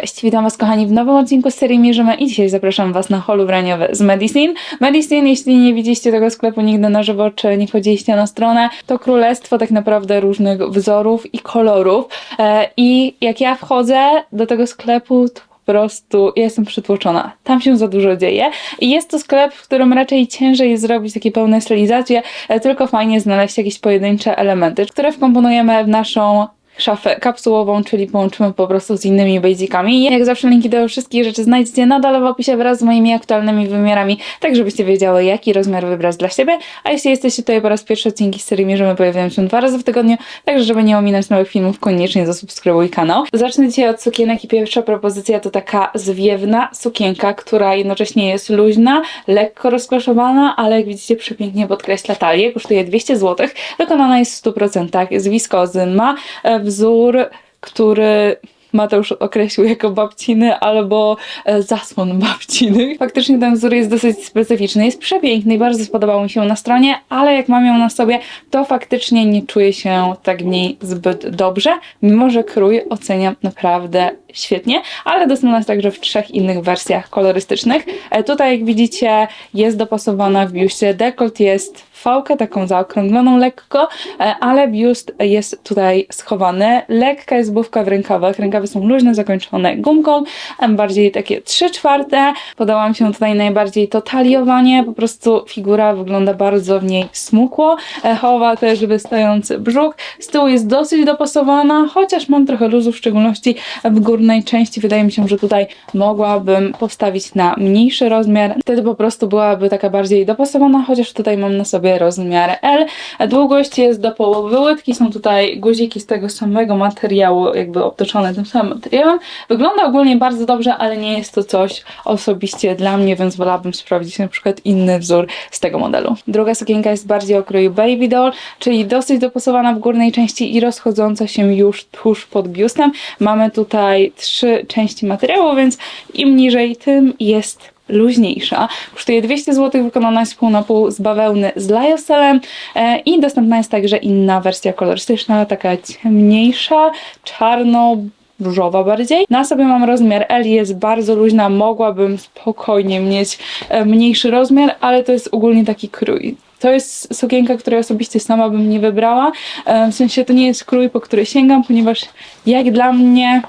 Cześć, witam Was kochani w nowym odcinku serii Mierzymy i dzisiaj zapraszam Was na hol ubraniowy z Medicine. Medicine, jeśli nie widzieliście tego sklepu nigdy na żywo, czy nie wchodziliście na stronę, to królestwo tak naprawdę różnych wzorów i kolorów. E, I jak ja wchodzę do tego sklepu, to po prostu jestem przytłoczona. Tam się za dużo dzieje i jest to sklep, w którym raczej ciężej jest zrobić takie pełne stylizacje, e, tylko fajnie znaleźć jakieś pojedyncze elementy, które wkomponujemy w naszą szafę kapsułową, czyli połączymy po prostu z innymi basicami. Jak zawsze linki do wszystkich rzeczy znajdziecie na dole w opisie wraz z moimi aktualnymi wymiarami, tak żebyście wiedziały jaki rozmiar wybrać dla siebie. A jeśli jesteście tutaj po raz pierwszy, odcinki z serii Mierzymy pojawiają się dwa razy w tygodniu, także żeby nie ominąć nowych filmów, koniecznie zasubskrybuj kanał. Zacznę dzisiaj od sukienek i pierwsza propozycja to taka zwiewna sukienka, która jednocześnie jest luźna, lekko rozklaszowana, ale jak widzicie przepięknie podkreśla talię. Kosztuje 200 zł, wykonana jest w 100% z wiskozy. Ma e, wzór, który Mateusz określił jako babciny albo e, zasłon babciny. Faktycznie ten wzór jest dosyć specyficzny, jest przepiękny i bardzo spodobał mi się na stronie, ale jak mam ją na sobie, to faktycznie nie czuję się tak w niej zbyt dobrze, mimo że krój oceniam naprawdę świetnie, ale dostępna jest także w trzech innych wersjach kolorystycznych. E, Tutaj jak widzicie jest dopasowana w biuście, dekolt jest fałkę, taką zaokrągloną lekko, e, ale biust jest tutaj schowany. Lekka jest bufka w rękawach, rękawy są luźne, zakończone gumką, bardziej takie 3 czwarte. Podoba mi się tutaj najbardziej to taliowanie, po prostu figura wygląda bardzo w niej smukło, e, chowa też wystający brzuch. Z tyłu jest dosyć dopasowana, chociaż mam trochę luzu, w szczególności w górnej części. Wydaje mi się, że tutaj mogłabym postawić na mniejszy rozmiar. Wtedy po prostu byłaby taka bardziej dopasowana, chociaż tutaj mam na sobie rozmiar L. Długość jest do połowy łydki, są tutaj guziki z tego samego materiału, jakby obtoczone tym samym materiałem. Wygląda ogólnie bardzo dobrze, ale nie jest to coś osobiście dla mnie, więc wolałabym sprawdzić na przykład inny wzór z tego modelu. Druga sukienka jest bardziej o kroju baby doll, czyli dosyć dopasowana w górnej części i rozchodząca się już tuż pod biustem. Mamy tutaj trzy części materiału, więc im niżej, tym jest luźniejsza. Kosztuje 200 zł, wykonana jest pół na pół z bawełny z Lyoselem e, i dostępna jest także inna wersja kolorystyczna, taka ciemniejsza, czarno różowa bardziej. Na sobie mam rozmiar L, jest bardzo luźna, mogłabym spokojnie mieć e, mniejszy rozmiar, ale to jest ogólnie taki krój. To jest sukienka, której osobiście sama bym nie wybrała. E, W sensie to nie jest krój, po który sięgam, ponieważ jak dla mnie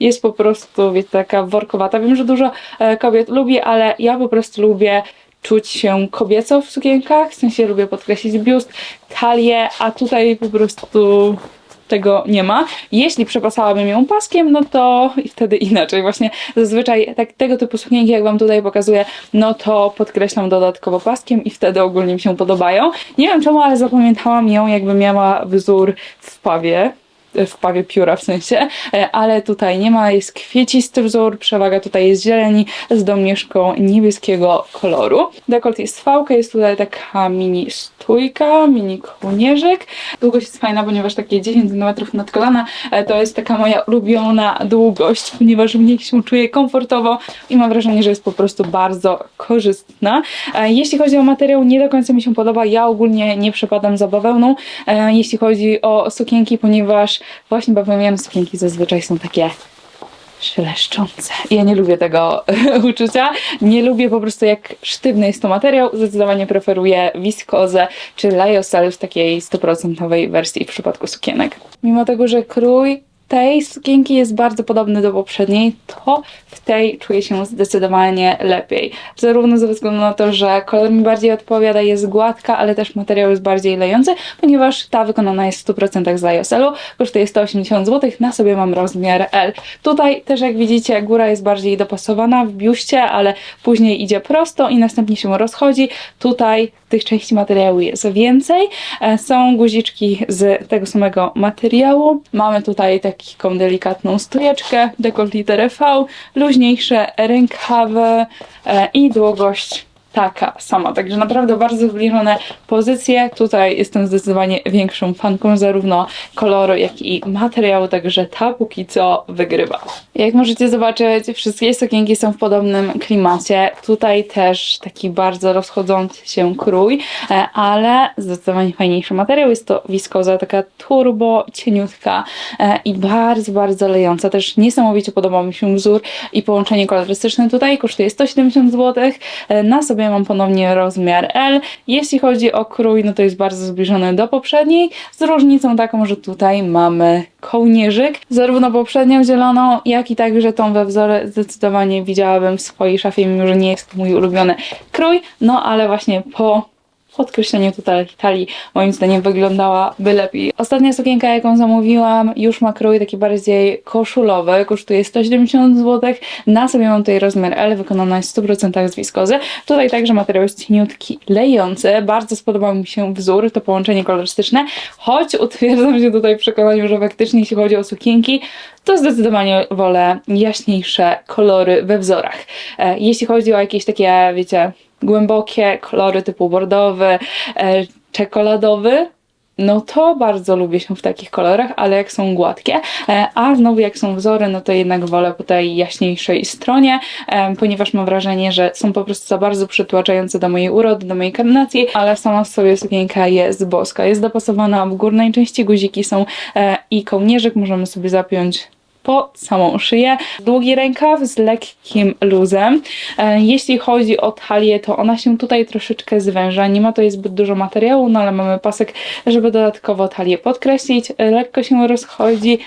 jest po prostu, wiecie, taka workowata. Wiem, że dużo e, kobiet lubi, ale ja po prostu lubię czuć się kobieco w sukienkach, w sensie lubię podkreślić biust, talię, a tutaj po prostu tego nie ma. Jeśli przepasałabym ją paskiem, no to wtedy inaczej. Właśnie zazwyczaj tak, tego typu sukienki, jak Wam tutaj pokazuję, no to podkreślam dodatkowo paskiem i wtedy ogólnie mi się podobają. Nie wiem czemu, ale zapamiętałam ją, jakby miała wzór w pawie w pawie pióra w sensie, e, ale tutaj nie ma, jest kwiecisty wzór, przewaga tutaj jest zieleni z domieszką niebieskiego koloru. Dekolt jest fałka, jest tutaj taka mini stójka, mini kołnierzyk. Długość jest fajna, ponieważ takie 10 cm nad kolana e, to jest taka moja ulubiona długość, ponieważ w niej się czuję komfortowo i mam wrażenie, że jest po prostu bardzo korzystna. E, Jeśli chodzi o materiał, nie do końca mi się podoba. Ja ogólnie nie przepadam za bawełną, jeśli chodzi o sukienki, ponieważ właśnie bawełniane sukienki zazwyczaj są takie szeleszczące. Ja nie lubię tego uczucia. Nie lubię po prostu jak sztywny jest to materiał. Zdecydowanie preferuję wiskozę czy lyocell w takiej 100% wersji w przypadku sukienek. Mimo tego, że krój tej sukienki jest bardzo podobny do poprzedniej, to w tej czuję się zdecydowanie lepiej. Zarówno ze względu na to, że kolor mi bardziej odpowiada, jest gładka, ale też materiał jest bardziej lejący, ponieważ ta wykonana jest w 100% z Lyosellu, kosztuje 180 zł, na sobie mam rozmiar L. Tutaj też jak widzicie góra jest bardziej dopasowana w biuście, ale później idzie prosto i następnie się rozchodzi. Tutaj tych części materiału jest więcej. E, Są guziczki z tego samego materiału. Mamy tutaj taką delikatną stojeczkę, dekolt literę V, luźniejsze rękawy e, i długość taka sama. Także naprawdę bardzo zbliżone pozycje. Tutaj jestem zdecydowanie większą fanką zarówno koloru, jak i materiału, także ta póki co wygrywa. Jak możecie zobaczyć, wszystkie sukienki są w podobnym klimacie. Tutaj też taki bardzo rozchodzący się krój, e, ale zdecydowanie fajniejszy materiał. Jest to wiskoza, taka turbo cieniutka e, i bardzo, bardzo lejąca. Też niesamowicie podobał mi się wzór i połączenie kolorystyczne tutaj. Kosztuje 170 zł. E, Na sobie mam ponownie rozmiar L. Jeśli chodzi o krój, no to jest bardzo zbliżony do poprzedniej, z różnicą taką, że tutaj mamy kołnierzyk. Zarówno poprzednią zieloną, jak i także tą we wzorze zdecydowanie widziałabym w swojej szafie, mimo że nie jest to mój ulubiony krój. No ale właśnie po podkreśleniu tutaj talii moim zdaniem wyglądałaby lepiej. Ostatnia sukienka, jaką zamówiłam, już ma krój taki bardziej koszulowy, kosztuje 170 zł. Na sobie mam tutaj rozmiar L, wykonana jest w 100% z wiskozy. Tutaj także materiał jest cieniutki, lejący. Bardzo spodobał mi się wzór, to połączenie kolorystyczne, choć utwierdzam się tutaj w przekonaniu, że faktycznie jeśli chodzi o sukienki, to zdecydowanie wolę jaśniejsze kolory we wzorach. E, Jeśli chodzi o jakieś takie, wiecie, głębokie kolory typu bordowy, e, czekoladowy, no to bardzo lubię się w takich kolorach, ale jak są gładkie, e, a znowu jak są wzory, no to jednak wolę po tej jaśniejszej stronie, e, ponieważ mam wrażenie, że są po prostu za bardzo przytłaczające do mojej urody, do mojej karnacji, ale sama w sobie sukienka jest boska. Jest dopasowana w górnej części, guziki są i kołnierzyk możemy sobie zapiąć po samą szyję. Długi rękaw z lekkim luzem. E, Jeśli chodzi o talię, to ona się tutaj troszeczkę zwęża. Nie ma tutaj zbyt dużo materiału, no ale mamy pasek, żeby dodatkowo talię podkreślić. E, Lekko się rozchodzi.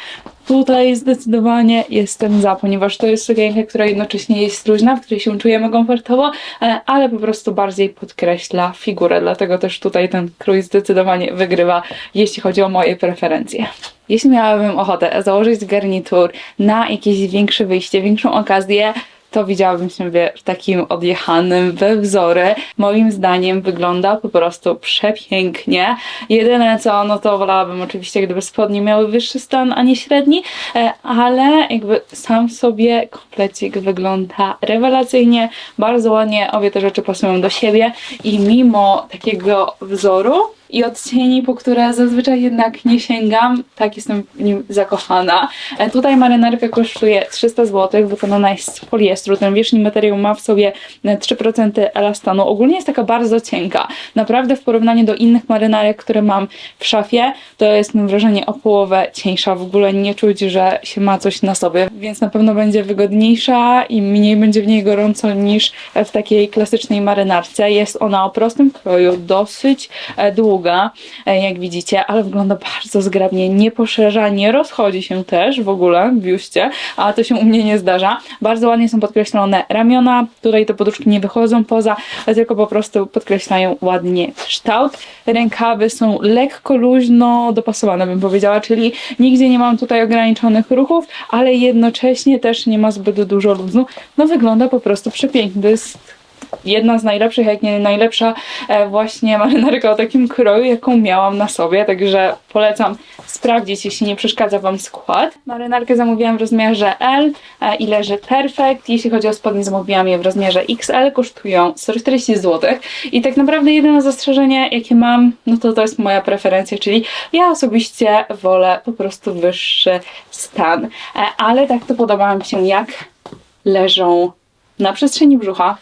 Tutaj zdecydowanie jestem za, ponieważ to jest sukienka, która jednocześnie jest luźna, w której się czujemy komfortowo, e, ale po prostu bardziej podkreśla figurę. Dlatego też tutaj ten krój zdecydowanie wygrywa, jeśli chodzi o moje preferencje. Jeśli miałabym ochotę założyć garnitur na jakieś większe wyjście, większą okazję, to widziałabym siebie w takim odjechanym we wzory. Moim zdaniem wygląda po prostu przepięknie. Jedyne co, no to wolałabym oczywiście, gdyby spodnie miały wyższy stan, a nie średni, e, ale jakby sam sobie komplecik wygląda rewelacyjnie, bardzo ładnie, obie te rzeczy pasują do siebie i mimo takiego wzoru, i odcieni, po które zazwyczaj jednak nie sięgam. Tak jestem w nim zakochana. E, Tutaj marynarka kosztuje 300 zł, wykonana jest z poliestru. Ten wierzchni materiał ma w sobie e, 3% elastanu. Ogólnie jest taka bardzo cienka. Naprawdę w porównaniu do innych marynarek, które mam w szafie, to jest mam wrażenie o połowę cieńsza. W ogóle nie czuć, że się ma coś na sobie, więc na pewno będzie wygodniejsza i mniej będzie w niej gorąco niż w takiej klasycznej marynarce. Jest ona o prostym kroju, dosyć e, długa, e, jak widzicie, ale wygląda bardzo zgrabnie, nie poszerza, nie rozchodzi się też w ogóle w biuście, a to się u mnie nie zdarza. Bardzo ładnie są podkreślone ramiona, tutaj te poduszki nie wychodzą poza, tylko po prostu podkreślają ładnie kształt. Rękawy są lekko luźno dopasowane, bym powiedziała, czyli nigdzie nie mam tutaj ograniczonych ruchów, ale jednocześnie też nie ma zbyt dużo luzu. No wygląda po prostu przepięknie. To jest jedna z najlepszych, jak nie najlepsza e, właśnie marynarka o takim kroju, jaką miałam na sobie, także polecam sprawdzić, jeśli nie przeszkadza Wam skład. Marynarkę zamówiłam w rozmiarze L e, i leży perfekt. Jeśli chodzi o spodnie, zamówiłam je w rozmiarze XL, kosztują 140 zł. I tak naprawdę jedyne zastrzeżenie, jakie mam, no to to jest moja preferencja, czyli ja osobiście wolę po prostu wyższy stan. E, Ale tak to podoba mi się, jak leżą na przestrzeni brzucha.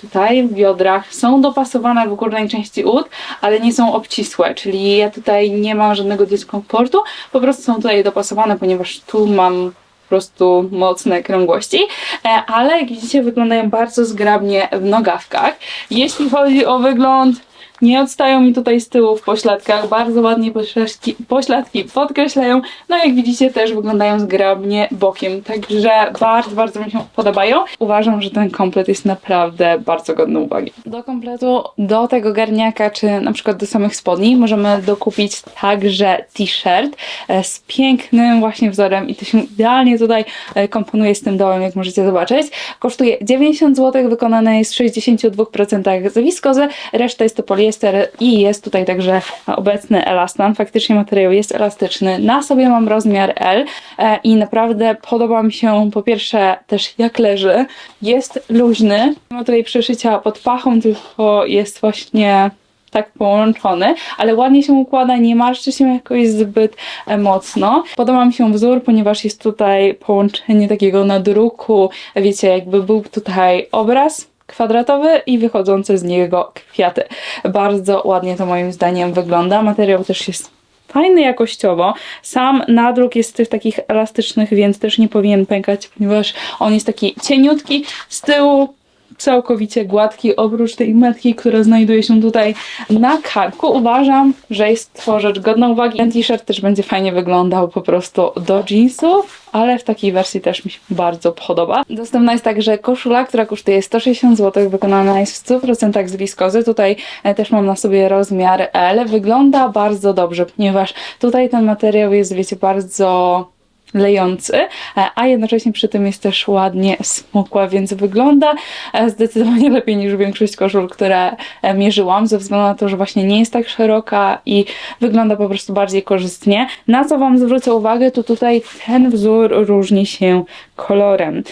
Tutaj w biodrach są dopasowane w górnej części ud, ale nie są obcisłe, czyli ja tutaj nie mam żadnego dyskomfortu, po prostu są tutaj dopasowane, ponieważ tu mam po prostu mocne krągłości, E, ale jak widzicie wyglądają bardzo zgrabnie w nogawkach. Jeśli chodzi o wygląd, nie odstają mi tutaj z tyłu w pośladkach, bardzo ładnie pośladki, pośladki podkreślają, no jak widzicie też wyglądają zgrabnie bokiem, także bardzo, bardzo mi się podobają. Uważam, że ten komplet jest naprawdę bardzo godny uwagi. Do kompletu, do tego garniaka, czy na przykład do samych spodni możemy dokupić także t-shirt e, z pięknym właśnie wzorem i to się idealnie tutaj e, komponuje z tym dołem, jak możecie zobaczyć. Kosztuje 90 zł, wykonane jest w 62% z wiskozy, reszta jest to poliester, jest, i jest tutaj także obecny elastan. Faktycznie materiał jest elastyczny. Na sobie mam rozmiar L e, i naprawdę podoba mi się po pierwsze też jak leży. Jest luźny. Ma tutaj przeszycia pod pachą, tylko jest właśnie tak połączony, ale ładnie się układa, nie marszczy się jakoś zbyt e, mocno. Podoba mi się wzór, ponieważ jest tutaj połączenie takiego nadruku, wiecie, jakby był tutaj obraz kwadratowy i wychodzące z niego kwiaty. Bardzo ładnie to moim zdaniem wygląda. Materiał też jest fajny jakościowo. Sam nadruk jest też takich elastycznych, więc też nie powinien pękać, ponieważ on jest taki cieniutki z tyłu całkowicie gładki, oprócz tej metki, która znajduje się tutaj na karku. Uważam, że jest to rzecz godna uwagi. Ten t-shirt też będzie fajnie wyglądał po prostu do jeansów, ale w takiej wersji też mi się bardzo podoba. Dostępna jest także koszula, która kosztuje 160 zł, wykonana jest w 100% z wiskozy. Tutaj e, też mam na sobie rozmiar L. Wygląda bardzo dobrze, ponieważ tutaj ten materiał jest, wiecie, bardzo lejący, e, a jednocześnie przy tym jest też ładnie smukła, więc wygląda e, zdecydowanie lepiej niż większość koszul, które e, mierzyłam, ze względu na to, że właśnie nie jest tak szeroka i wygląda po prostu bardziej korzystnie. Na co Wam zwrócę uwagę, to tutaj ten wzór różni się kolorem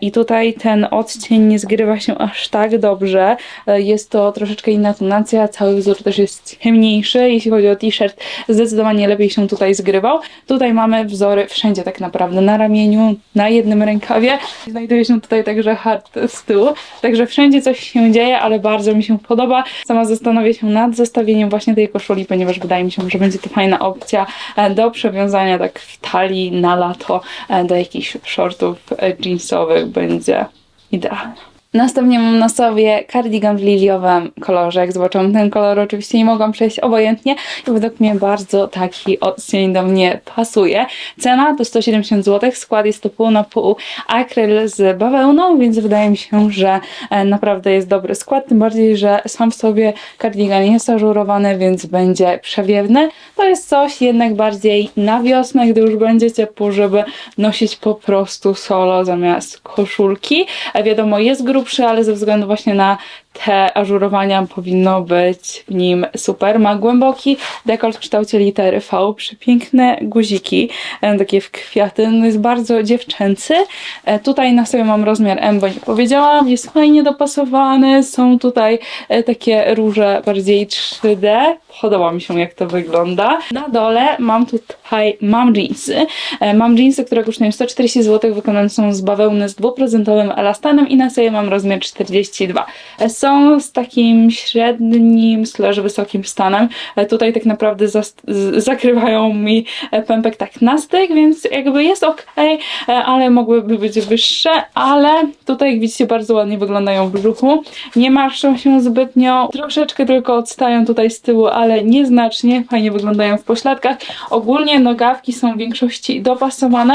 i tutaj ten odcień nie zgrywa się aż tak dobrze, jest to troszeczkę inna tonacja, cały wzór też jest ciemniejszy, jeśli chodzi o t-shirt zdecydowanie lepiej się tutaj zgrywał. Tutaj mamy wzory wszędzie tak naprawdę, na ramieniu, na jednym rękawie. Znajduje się tutaj także hard z tyłu, także wszędzie coś się dzieje, ale bardzo mi się podoba. Sama zastanowię się nad zestawieniem właśnie tej koszuli, ponieważ wydaje mi się, że będzie to fajna opcja e, do przewiązania tak w talii na lato e, do jakichś shortów e, jeansowych będzie idealne. Następnie mam na sobie cardigan w liliowym kolorze. Jak zobaczyłam ten kolor, oczywiście nie mogłam przejść obojętnie i według mnie bardzo taki odcień do mnie pasuje. Cena to 170 zł, skład jest to pół na pół akryl z bawełną, więc wydaje mi się, że e, naprawdę jest dobry skład, tym bardziej, że sam w sobie cardigan jest ażurowany, więc będzie przewiewny. To jest coś jednak bardziej na wiosnę, gdy już będzie ciepło, żeby nosić po prostu solo zamiast koszulki. E, Wiadomo, jest grubszy, ale ze względu właśnie na te ażurowania powinno być w nim super. Ma głęboki dekolt w kształcie litery V, przepiękne guziki, e, takie w kwiaty, no jest bardzo dziewczęcy. E, Tutaj na sobie mam rozmiar M, bo nie powiedziałam, jest fajnie dopasowany, są tutaj e, takie róże bardziej 3D, podoba mi się jak to wygląda. Na dole mam tutaj, mam jeansy, mam jeansy, które kosztują 140 zł, wykonane są z bawełny z dwuprocentowym elastanem i na sobie mam rozmiar 42. E, Są z takim średnim, slash wysokim stanem. E, Tutaj tak naprawdę zakrywają mi e, pępek tak na styk, więc jakby jest ok, ale mogłyby być wyższe, ale tutaj jak widzicie bardzo ładnie wyglądają w brzuchu. Nie marszczą się zbytnio, troszeczkę tylko odstają tutaj z tyłu, ale nieznacznie, fajnie wyglądają w pośladkach. Ogólnie nogawki są w większości dopasowane,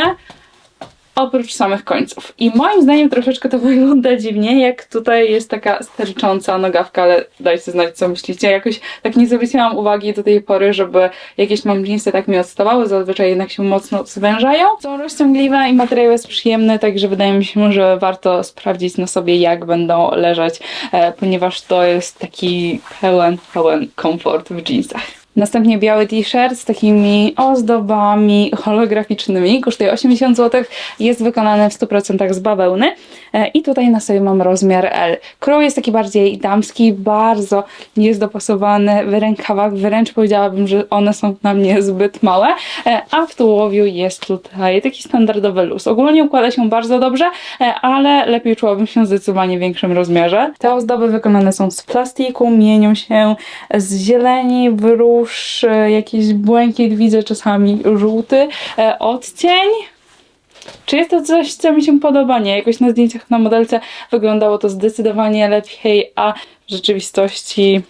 oprócz samych końców. I moim zdaniem troszeczkę to wygląda dziwnie, jak tutaj jest taka stercząca nogawka, ale dajcie znać, co myślicie. Jakoś tak nie zwróciłam uwagi do tej pory, żeby jakieś mam jeansy tak mi odstawały, zazwyczaj jednak się mocno zwężają. Są rozciągliwe i materiał jest przyjemny, także wydaje mi się, że warto sprawdzić na sobie, jak będą leżeć, e, ponieważ to jest taki pełen, pełen komfort w jeansach. Następnie biały t-shirt z takimi ozdobami holograficznymi. Kosztuje 80 zł. Jest wykonany w 100% z bawełny. E, I tutaj na sobie mam rozmiar L. Krój jest taki bardziej damski, bardzo jest dopasowany w rękawach. Wręcz powiedziałabym, że one są na mnie zbyt małe. E, A w tułowiu jest tutaj taki standardowy luz. Ogólnie układa się bardzo dobrze, e, ale lepiej czułabym się zdecydowanie większym rozmiarze. Te ozdoby wykonane są z plastiku, mienią się z zieleni w róż, e, jakiś błękit, widzę czasami żółty e, odcień. Czy jest to coś, co mi się podoba? Nie. Jakoś na zdjęciach na modelce wyglądało to zdecydowanie lepiej, a w rzeczywistości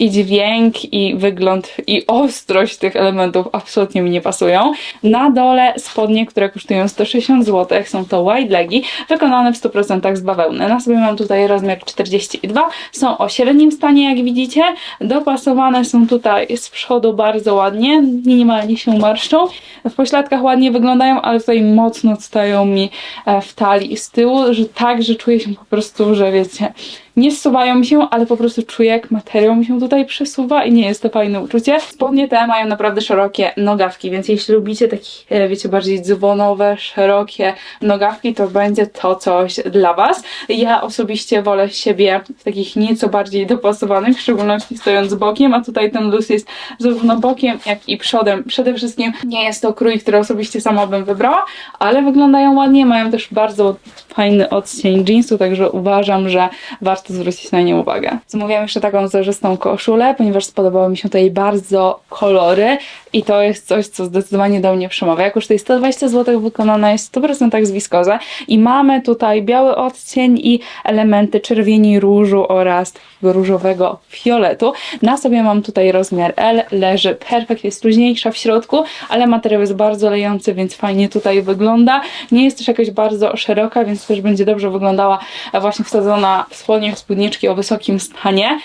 i dźwięk, i wygląd, i ostrość tych elementów absolutnie mi nie pasują. Na dole spodnie, które kosztują 160 zł, są to wide legi, wykonane w 100% z bawełny. Na sobie mam tutaj rozmiar 42, są o średnim stanie, jak widzicie. Dopasowane są tutaj z przodu bardzo ładnie, minimalnie się marszczą. W pośladkach ładnie wyglądają, ale tutaj mocno odstają mi e, w talii z tyłu, że tak, że czuję się po prostu, że wiecie, nie zsuwają mi się, ale po prostu czuję jak materiał mi się tutaj przesuwa i nie jest to fajne uczucie. Spodnie te mają naprawdę szerokie nogawki, więc jeśli lubicie takie, e, wiecie, bardziej dzwonowe, szerokie nogawki, to będzie to coś dla Was. Ja osobiście wolę siebie w takich nieco bardziej dopasowanych, w szczególności stojąc bokiem, a tutaj ten luz jest zarówno bokiem, jak i przodem. Przede wszystkim nie jest to krój, który osobiście sama bym wybrała, ale wyglądają ładnie, mają też bardzo fajny odcień jeansu, także uważam, że warto zwrócić na nie uwagę. Zamówiłam jeszcze taką zarzystą koszulę, ponieważ spodobały mi się tutaj bardzo kolory i to jest coś, co zdecydowanie do mnie przemawia. Jak już tutaj 120 zł wykonana jest w 100% z wiskozy i mamy tutaj biały odcień i elementy czerwieni różu oraz różowego fioletu. Na sobie mam tutaj rozmiar L, leży perfekt, jest luźniejsza w środku, ale materiał jest bardzo lejący, więc fajnie tutaj wygląda. Nie jest też jakaś bardzo szeroka, więc też będzie dobrze wyglądała właśnie wsadzona w spodnie, spódniczki o wysokim stanie.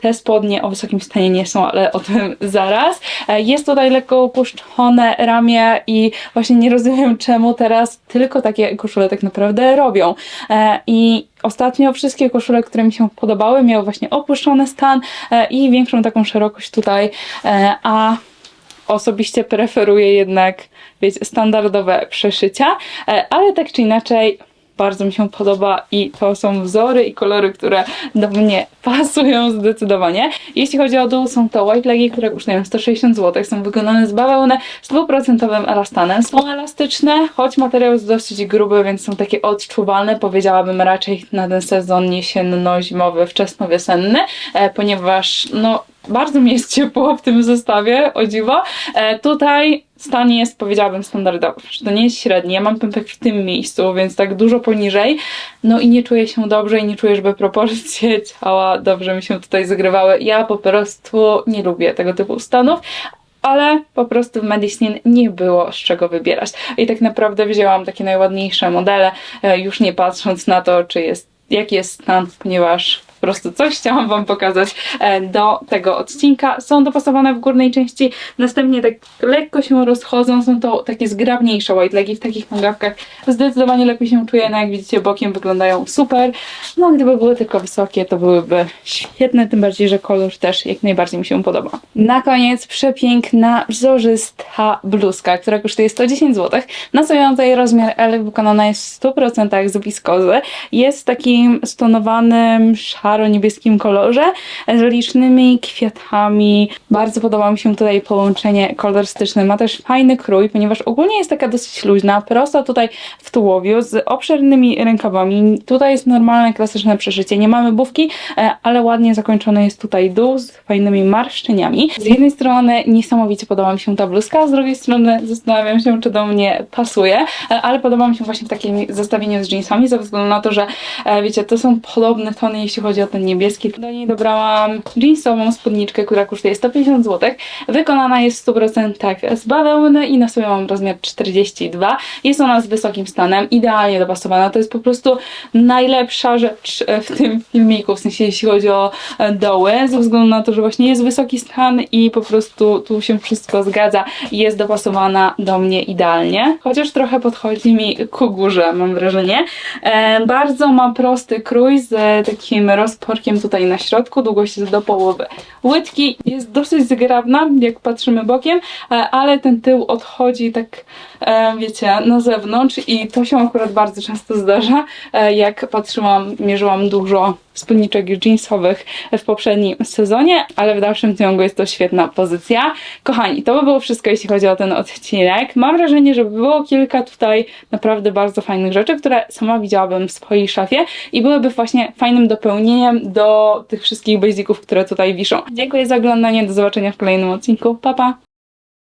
Te spodnie o wysokim stanie nie są, ale o tym zaraz. E, Jest tutaj lekko opuszczone ramię i właśnie nie rozumiem czemu teraz tylko takie koszule tak naprawdę robią. E, I ostatnio wszystkie koszule, które mi się podobały, miały właśnie opuszczony stan e, i większą taką szerokość tutaj, a osobiście preferuję jednak, wiecie, standardowe przeszycia, ale tak czy inaczej bardzo mi się podoba i to są wzory i kolory, które do mnie pasują zdecydowanie. Jeśli chodzi o dół, są to white legi, które kosztują 160 zł, są wykonane z bawełny z dwuprocentowym elastanem. Są elastyczne, choć materiał jest dosyć gruby, więc są takie odczuwalne, powiedziałabym raczej na ten sezon jesienno-zimowy, wczesnowiosenny, e, ponieważ no bardzo mi jest ciepło w tym zestawie, o dziwo. E, tutaj stan jest, powiedziałabym, standardowy. że To nie jest średni. Ja mam pępek w tym miejscu, więc tak dużo poniżej. No i nie czuję się dobrze i nie czuję, żeby proporcje ciała dobrze mi się tutaj zagrywały. Ja po prostu nie lubię tego typu stanów. Ale po prostu w Medicine nie było z czego wybierać. I tak naprawdę wzięłam takie najładniejsze modele, e, już nie patrząc na to, czy jest, jaki jest stan, ponieważ po prostu coś chciałam Wam pokazać e, do tego odcinka. Są dopasowane w górnej części, następnie tak lekko się rozchodzą, są to takie zgrabniejsze white legi w takich nogawkach. Zdecydowanie lepiej się czuję, no jak widzicie bokiem wyglądają super. No gdyby były tylko wysokie, to byłyby świetne, tym bardziej, że kolor też jak najbardziej mi się podoba. Na koniec przepiękna, wzorzysta bluzka, która kosztuje 110 zł. Na sobie mam tutaj rozmiar L, wykonana jest w 100% z wiskozy. Jest takim stonowanym, szaro-niebieskim kolorze z licznymi kwiatami. Bardzo podoba mi się tutaj połączenie kolorystyczne. Ma też fajny krój, ponieważ ogólnie jest taka dosyć luźna, prosta tutaj w tułowiu, z obszernymi rękawami. Tutaj jest normalne, klasyczne przeszycie. Nie mamy bufki, e, ale ładnie zakończony jest tutaj dół z fajnymi marszczeniami. Z jednej strony niesamowicie podoba mi się ta bluzka, z drugiej strony zastanawiam się, czy do mnie pasuje, e, ale podoba mi się właśnie w takim zestawieniu z jeansami, ze względu na to, że e, wiecie, to są podobne tony, jeśli chodzi o ten niebieski. Do niej dobrałam jeansową spódniczkę, która kosztuje 150 zł. Wykonana jest w 100% z bawełny i na sobie mam rozmiar 42. Jest ona z wysokim stanem, idealnie dopasowana. To jest po prostu najlepsza rzecz e, w tym filmiku, w sensie jeśli chodzi o e, doły, ze względu na to, że właśnie jest wysoki stan i po prostu tu się wszystko zgadza i jest dopasowana do mnie idealnie. Chociaż trochę podchodzi mi ku górze, mam wrażenie. E, bardzo ma prosty krój z e, rozporkiem tutaj na środku, długość jest do połowy. Łydki jest dosyć zgrabna, jak patrzymy bokiem, e, ale ten tył odchodzi tak, e, wiecie, na zewnątrz i to się akurat bardzo często zdarza, e, jak patrzyłam, mierzyłam dużo spódniczek jeansowych w poprzednim sezonie, ale w dalszym ciągu jest to świetna pozycja. Kochani, to by było wszystko, jeśli chodzi o ten odcinek. Mam wrażenie, że było kilka tutaj naprawdę bardzo fajnych rzeczy, które sama widziałabym w swojej szafie i byłyby właśnie fajnym dopełnieniem do tych wszystkich basiców, które tutaj wiszą. Dziękuję za oglądanie, do zobaczenia w kolejnym odcinku. Pa, pa!